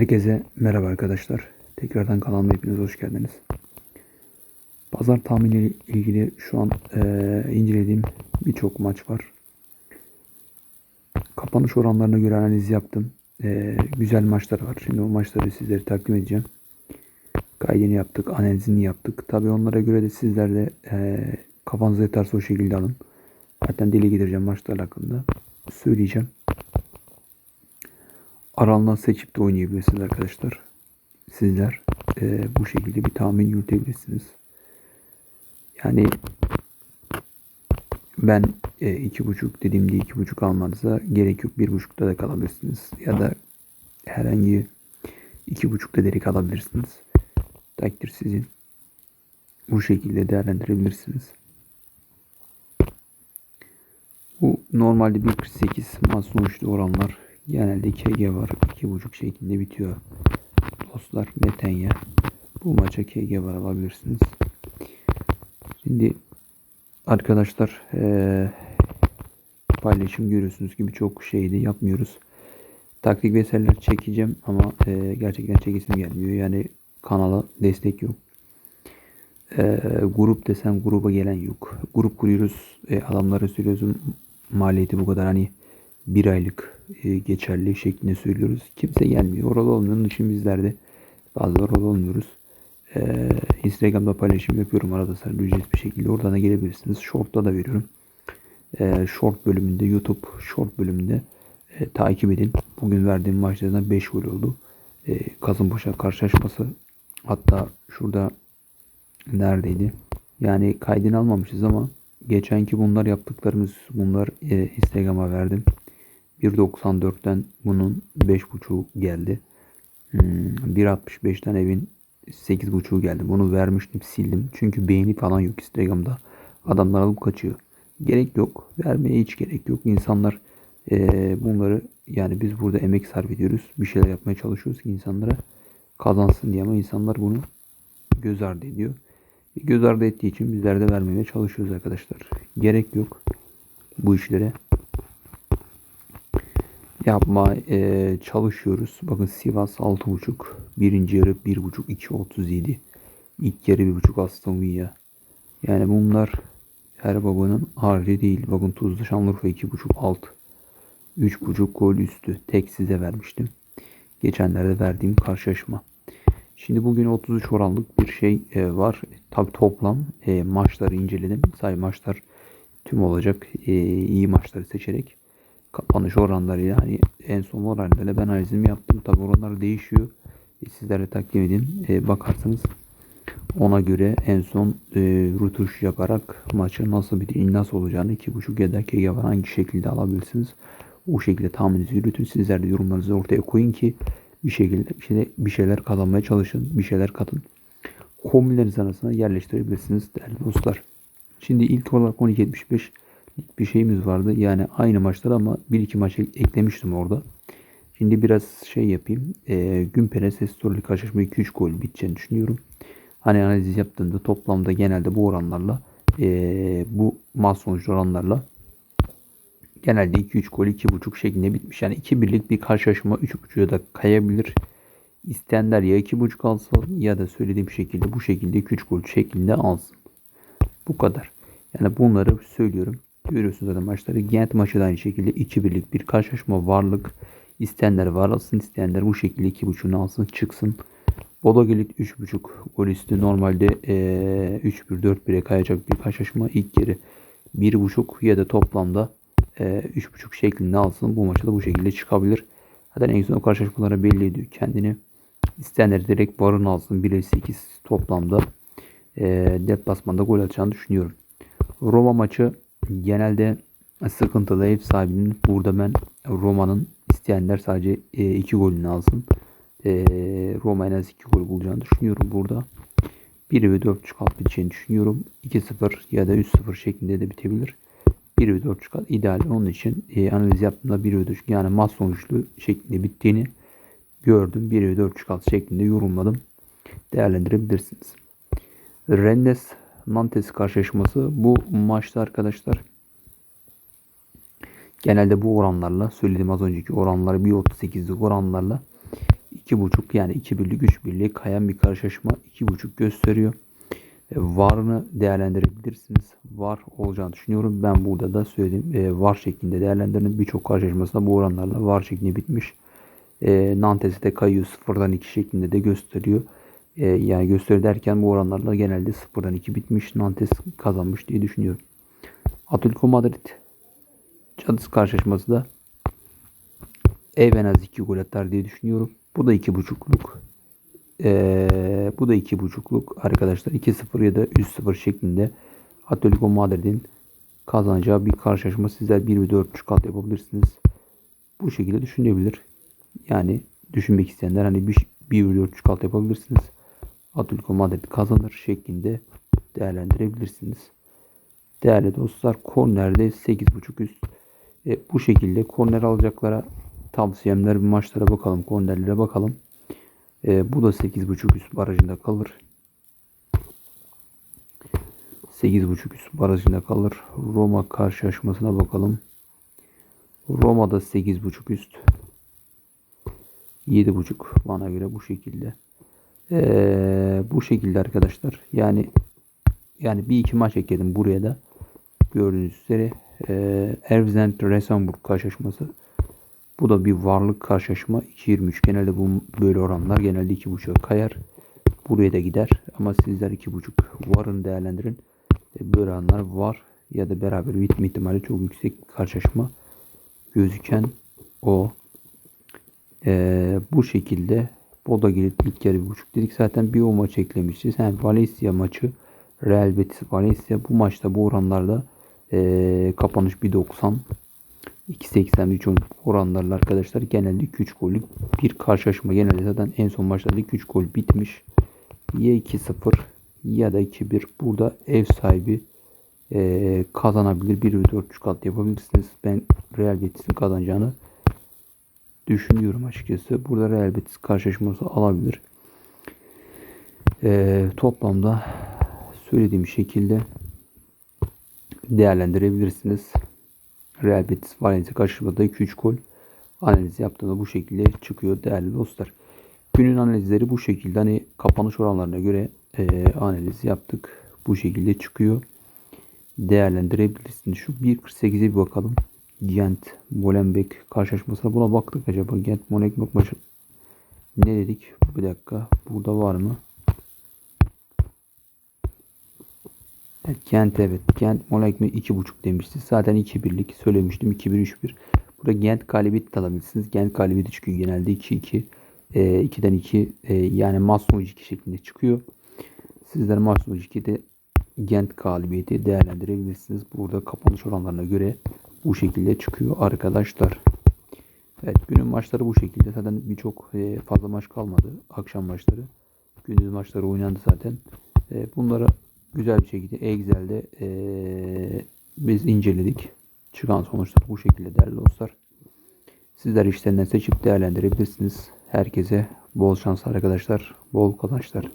Herkese merhaba arkadaşlar. Tekrardan kanalıma hepiniz hoş geldiniz. Pazar tahmini ilgili şu an eee, incelediğim birçok maç var. Kapanış oranlarına göre analiz yaptım. Eee, güzel maçlar var. Şimdi o maçları sizlere takdim edeceğim. Kaydını yaptık, analizini yaptık. Tabii onlara göre de sizler de eee kafanıza yatarsa o şekilde alın. Zaten deli gidireceğim maçlar hakkında. Söyleyeceğim. Aralından seçip de oynayabilirsiniz arkadaşlar. Sizler eee, bu şekilde bir tahmin yürütebilirsiniz. Yani ben e, iki buçuk dediğimde iki buçuk almanıza gerek yok. Bir buçukta da kalabilirsiniz. Ya da herhangi iki buçukta direkt alabilirsiniz. Takdir sizin. Bu şekilde değerlendirebilirsiniz. Bu normalde 1.48 maç sonuçlu oranlar genelde KG var. 2.5 şeklinde bitiyor. Dostlar Netanya. Bu maça KG var alabilirsiniz. Şimdi arkadaşlar eee, paylaşım görüyorsunuz gibi çok şeydi yapmıyoruz. Taktik vesaireler çekeceğim ama eee, gerçekten çekesim gelmiyor. Yani kanala destek yok. Eee, grup desem gruba gelen yok. Grup kuruyoruz. E, adamlara söylüyorsun maliyeti bu kadar hani bir aylık e, geçerli şeklinde söylüyoruz. Kimse gelmiyor. Oralı. Onun için bizler de fazla oralı olmuyoruz. Eee, Instagram'da paylaşım yapıyorum arada sırada ücretsiz bir şekilde. Oradan da gelebilirsiniz. Short'ta da veriyorum. Eee, short bölümünde YouTube short bölümünde e, takip edin. Bugün verdiğim maçlardan 5 gol oldu. E, karşılaşması hatta şurada neredeydi? Yani kaydını almamışız ama geçenki bunlar yaptıklarımız bunlar e, Instagram'a verdim. 1.94'ten bunun 5.5'u geldi. Hmm, 1.65'ten evin 8.5'u geldi. Bunu vermiştim sildim. Çünkü beğeni falan yok Instagram'da. Adamlar alıp kaçıyor. Gerek yok. Vermeye hiç gerek yok. İnsanlar eee, bunları yani biz burada emek sarf ediyoruz. Bir şeyler yapmaya çalışıyoruz ki insanlara kazansın diye ama insanlar bunu göz ardı ediyor. Göz ardı ettiği için bizler de vermeye çalışıyoruz arkadaşlar. Gerek yok bu işlere yapma e, çalışıyoruz. Bakın Sivas 6.5. Birinci yarı 1.5 2.37. İlk yarı 1.5 Aston Villa. Yani bunlar her babanın harcı değil. Bakın Tuzlu Şanlıurfa 2.5 alt. 3.5 gol üstü. Tek size vermiştim. Geçenlerde verdiğim karşılaşma. Şimdi bugün 33 oranlık bir şey e, var. Tabi toplam e, maçları inceledim. Say maçlar tüm olacak. E, iyi maçları seçerek kapanış oranlarıyla hani en son oranlarıyla ben analizimi yaptım. Tabi oranlar değişiyor. E, sizlere takdim edin. E, bakarsanız ona göre en son e, rutuş yaparak maçı nasıl bir nasıl olacağını 2.5 ya da KG var hangi şekilde alabilirsiniz. O şekilde tahmininizi yürütün. Sizler de yorumlarınızı ortaya koyun ki bir şekilde bir, şeyler, bir şeyler kazanmaya çalışın. Bir şeyler katın. Kombinleriniz arasına yerleştirebilirsiniz değerli dostlar. Şimdi ilk olarak 12.75 bir şeyimiz vardı. Yani aynı maçlar ama bir iki maç eklemiştim orada. Şimdi biraz şey yapayım. E, Günpere Sestorlu karşılaşma 2-3 gol biteceğini düşünüyorum. Hani analiz yaptığımda toplamda genelde bu oranlarla e, bu maç sonucu oranlarla genelde 2-3 gol 2.5 şeklinde bitmiş. Yani 2 birlik bir karşılaşma 3.5'ya da kayabilir. İsteyenler ya 2.5 alsın ya da söylediğim şekilde bu şekilde 2-3 gol şeklinde alsın. Bu kadar. Yani bunları söylüyorum. Görüyorsunuz zaten maçları. Gent maçı da aynı şekilde 2 birlik bir karşılaşma varlık. İsteyenler var alsın, isteyenler bu şekilde 2.5'unu alsın, çıksın. Bodo Gelit 3.5 gol üstü normalde ee, 3-1-4-1'e kayacak bir karşılaşma. İlk yarı 1.5 ya da toplamda e, 3.5 şeklinde alsın. Bu maçta da bu şekilde çıkabilir. Zaten en son karşılaşmalara belli ediyor kendini. İsteyenler direkt varın alsın. 1'e 8 toplamda e, deplasmanda gol atacağını düşünüyorum. Roma maçı genelde sıkıntılı ev sahibinin burada ben Roma'nın isteyenler sadece 2 e, golünü alsın. E, Roma en az 2 gol bulacağını düşünüyorum burada. 1 ve 4 alt biteceğini düşünüyorum. 2-0 ya da 3-0 şeklinde de bitebilir. 1 ve 4 çıkar ideal. Onun için e, analiz yaptığımda 1 ve 4 yani maç sonuçlu şeklinde bittiğini gördüm. 1 ve 4 çıkar şeklinde yorumladım. Değerlendirebilirsiniz. Rennes Nantes karşılaşması bu maçta arkadaşlar genelde bu oranlarla söylediğim az önceki oranları 1.38'lik oranlarla 2.5 yani 2 birlik 3 birlik kayan bir karşılaşma 2.5 gösteriyor. E, varını değerlendirebilirsiniz. Var olacağını düşünüyorum. Ben burada da söyledim. E, var şeklinde değerlendirin. Birçok karşılaşmasında bu oranlarla var şeklinde bitmiş. E, Nantes'e de kayıyor. Sıfırdan 2 şeklinde de gösteriyor. E, yani gösteri derken bu oranlarla genelde sıfırdan 2 bitmiş. Nantes kazanmış diye düşünüyorum. Atletico Madrid Cadız karşılaşması da ev en az 2 gol atar diye düşünüyorum. Bu da 2.5'luk. Ee, bu da 2.5'luk arkadaşlar. 2-0 ya da 3-0 şeklinde Atletico Madrid'in kazanacağı bir karşılaşma. Sizler 1 ve 4.5 alt yapabilirsiniz. Bu şekilde düşünebilir. Yani düşünmek isteyenler hani 1 ve 4.5 alt yapabilirsiniz. Atletico Madrid kazanır şeklinde değerlendirebilirsiniz. Değerli dostlar kornerde 8.5 üst. E, bu şekilde korner alacaklara tavsiyemler maçlara bakalım. Kornerlere bakalım. E, bu da 8.5 üst barajında kalır. 8.5 üst barajında kalır. Roma karşılaşmasına bakalım. Roma'da 8.5 üst. 7.5 bana göre bu şekilde. Ee, bu şekilde arkadaşlar. Yani yani bir iki maç ekledim buraya da. Gördüğünüz üzere e, Ervzent Resenburg karşılaşması. Bu da bir varlık karşılaşma. 2.23 genelde bu böyle oranlar genelde 2.5'a kayar. Buraya da gider ama sizler 2.5 varın değerlendirin. E, böyle oranlar var ya da beraber bitme ihtimali çok yüksek karşılaşma gözüken o. E, bu şekilde Boda gelip ilk yarı bir buçuk dedik. Zaten bir o maç eklemişiz. Hem Valencia maçı Real Betis Valencia bu maçta bu oranlarda e, kapanış 1.90 2.83 oranlarla arkadaşlar genelde 2-3 gollük bir karşılaşma. Genelde zaten en son maçlarda 2-3 gol bitmiş. Ya 2-0 ya da 2-1. Burada ev sahibi e, kazanabilir. 1 ve 4 kat yapabilirsiniz. Ben Real Betis'in kazanacağını düşünüyorum açıkçası. Burada Real Betis karşılaşması alabilir. E, toplamda söylediğim şekilde değerlendirebilirsiniz. Real Betis Valencia karşılaşmada 2-3 gol analiz yaptığında bu şekilde çıkıyor değerli dostlar. Günün analizleri bu şekilde hani kapanış oranlarına göre e, analiz yaptık. Bu şekilde çıkıyor. Değerlendirebilirsiniz. Şu 1.48'e bir bakalım. Gent, Molenbeek karşılaşmasına buna baktık acaba. Gent, Molenbeek maçı ne dedik? Bir dakika. Burada var mı? Evet, Gent evet. Gent Molenbeek 2.5 demişti. Zaten 2-1'lik söylemiştim. 2-1-3-1. Burada Gent galibiyeti de alabilirsiniz. Gent galibiyeti çıkıyor genelde 2-2. E, 2'den 2 e, yani maç sonucu 2 şeklinde çıkıyor. Sizler maç sonucu 2'de Gent galibiyeti değerlendirebilirsiniz. Burada kapanış oranlarına göre bu şekilde çıkıyor arkadaşlar. Evet günün maçları bu şekilde. Zaten birçok e, fazla maç kalmadı. Akşam maçları. Gündüz maçları oynandı zaten. E, bunları güzel bir şekilde Excel'de e, biz inceledik. Çıkan sonuçlar bu şekilde değerli dostlar. Sizler işlerinden seçip değerlendirebilirsiniz. Herkese bol şans arkadaşlar. Bol kazançlar.